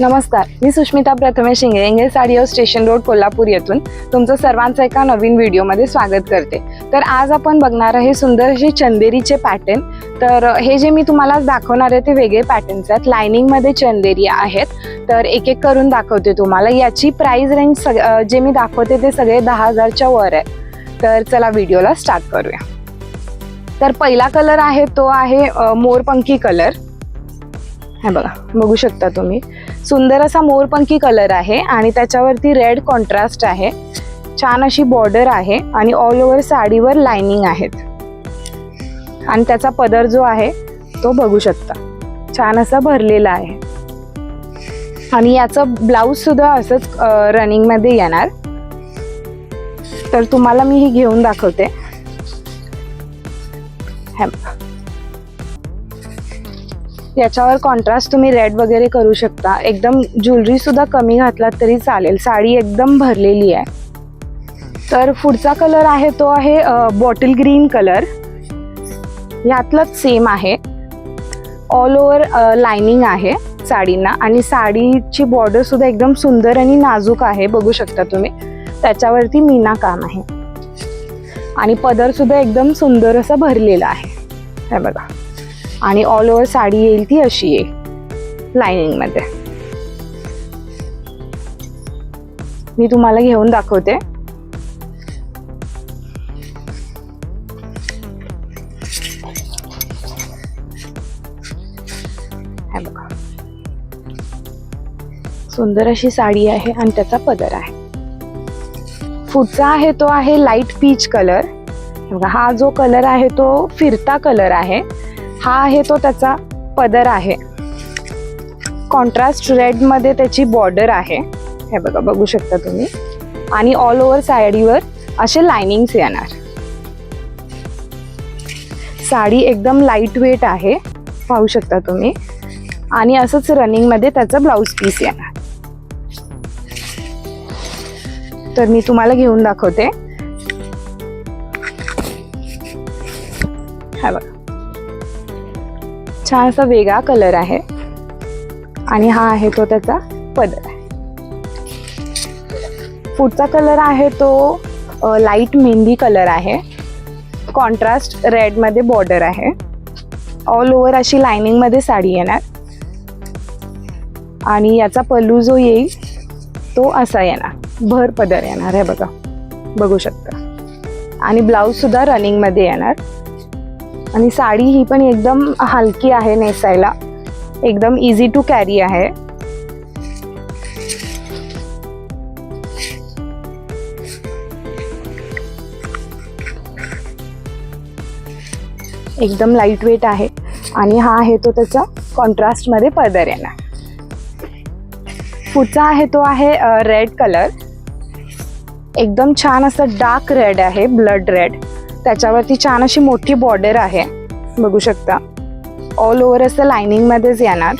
नमस्कार मी सुष्मिता प्रथमेश शिंगे इंगे साडी स्टेशन रोड कोल्हापूर येथून तुमचं सर्वांचं एका नवीन व्हिडिओमध्ये स्वागत करते. तर आज आपण बघणार आहे सुंदर असे चंदेरीचे पॅटर्न तर हे जे मी तुम्हाला दाखवणार आहे ते वेगळे पॅटर्न्स आहेत. लायनिंगमध्ये चंदेरी आहेत. तर एक एक करून दाखवते तुम्हाला. याची प्राईज रेंज सग जे मी दाखवते ते सगळे दहा हजारच्या वर आहे. तर चला व्हिडिओला स्टार्ट करूया. तर पहिला कलर आहे तो आहे मोरपंखी कलर हे बघा बघू शकता तुम्ही. सुंदर असा मोरपंखी कलर आहे आणि त्याच्यावरती रेड कॉन्ट्रास्ट आहे. छान अशी बॉर्डर आहे आणि ऑल ओव्हर साडीवर लाइनिंग आहेत. आणि त्याचा पदर जो आहे तो बघू शकता. छान असा भरलेला आहे. आणि याचं ब्लाऊज सुद्धा असंच रनिंगमध्ये येणार. तर तुम्हाला मी ही घेऊन दाखवते. हे बघा. याच्यावर कॉन्ट्रास्ट तुम्ही रेड वगैरे करू शकता. एकदम ज्वेलरी सुद्धा कमी घातलात तरी चालेल. साडी एकदम भरलेली आहे. तर पुढचा कलर आहे तो आहे बॉटल ग्रीन कलर यातलंच सेम आहे. ऑल ओव्हर लाइनिंग आहे साडींना. आणि साडीची बॉर्डर सुद्धा एकदम सुंदर आणि नाजूक आहे बघू शकता तुम्ही. त्याच्यावरती मीना काम आहे. आणि पदर सुद्धा एकदम सुंदर असा भरलेला आहे. हे बघा. आणि ऑल ओव्हर साडी येईल ती अशी येईल लाइनिंगमध्ये. मी तुम्हाला घेऊन दाखवते. सुंदर अशी साडी आहे आणि त्याचा पदर आहे. पुढचा आहे तो आहे लाइट पीच कलर बघा हा जो कलर आहे तो फिरता कलर आहे. हा आहे तो त्याचा पदर आहे. कॉन्ट्रास्ट रेडमध्ये त्याची बॉर्डर आहे. हे बघा बघू शकता तुम्ही. आणि ऑल ओव्हर साडीवर असे लाइनिंग्स येणार. साडी एकदम लाइट वेट आहे पाहू शकता तुम्ही. आणि असंच रनिंगमध्ये त्याचं ब्लाऊज पीस येणार. तर मी तुम्हाला घेऊन दाखवते. हा बघा. छान असा वेगळा कलर आहे. आणि हा आहे तो त्याचा पदर आहे. पुढचा कलर आहे तो लाइट मेहंदी कलर आहे. कॉन्ट्रास्ट रेडमध्ये बॉर्डर आहे. ऑल ओव्हर अशी लायनिंगमध्ये साडी येणार. आणि याचा पल्लू जो येईल तो असा येणार. भर पदर येणार आहे बघा. बघू शकता. आणि ब्लाऊजसुद्धा रनिंगमध्ये येणार. आणि साडी ही पण एकदम हलकी आहे नेसायला. एकदम इझी टू कॅरी आहे. एकदम लाइट वेट आहे. आणि हा आहे तो त्याचा कॉन्ट्रास्टमध्ये पदर येणार पुढचा आहे तो आहे रेड कलर एकदम छान असं डार्क रेड आहे ब्लड रेड त्याच्यावरती छान अशी मोठी बॉर्डर आहे. बघू शकता. ऑल ओव्हर असं लाइनिंग मध्येच येणार.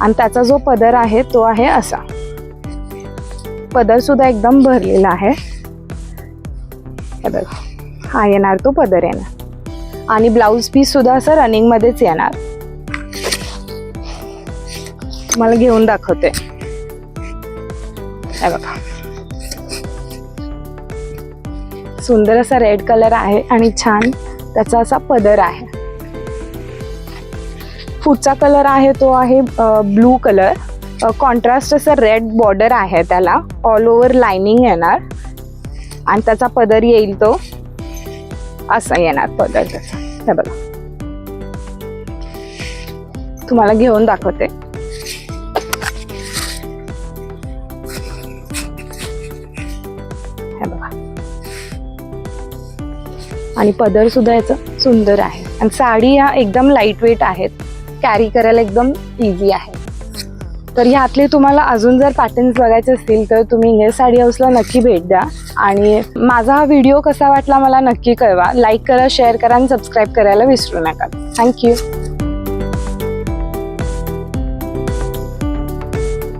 आणि त्याचा जो पदर आहे तो आहे असा. पदर सुद्धा एकदम भरलेला आहे. हे बघा. हा येणार तो पदर येणार. आणि ब्लाऊज पीस सुद्धा असं रनिंग मध्येच येणार. मला घेऊन दाखवते. बघा. सुंदर असा रेड कलर आहे आणि छान त्याचा असा पदर आहे. पुढचा कलर आहे तो आहे ब्लू कलर कॉन्ट्रास्ट असं रेड बॉर्डर आहे त्याला. ऑल ओव्हर लाइनिंग येणार. आणि त्याचा पदर येईल तो असा येणार पदर त्याचा. हे बघा. तुम्हाला घेऊन दाखवते. आणि पदर सुद्धा याचं सुंदर आहे. आणि साडी ह्या एकदम लाइट वेट आहेत. कॅरी करायला एकदम इझी आहे. तर ह्यातले तुम्हाला अजून जर पॅटर्न्स बघायचे असतील तर तुम्ही इंग्लिश साडी हाऊसला नक्की भेट द्या. आणि माझा हा व्हिडिओ कसा वाटला मला नक्की कळवा. लाईक करा शेअर करा आणि सबस्क्राईब करायला विसरू नका. थँक्यू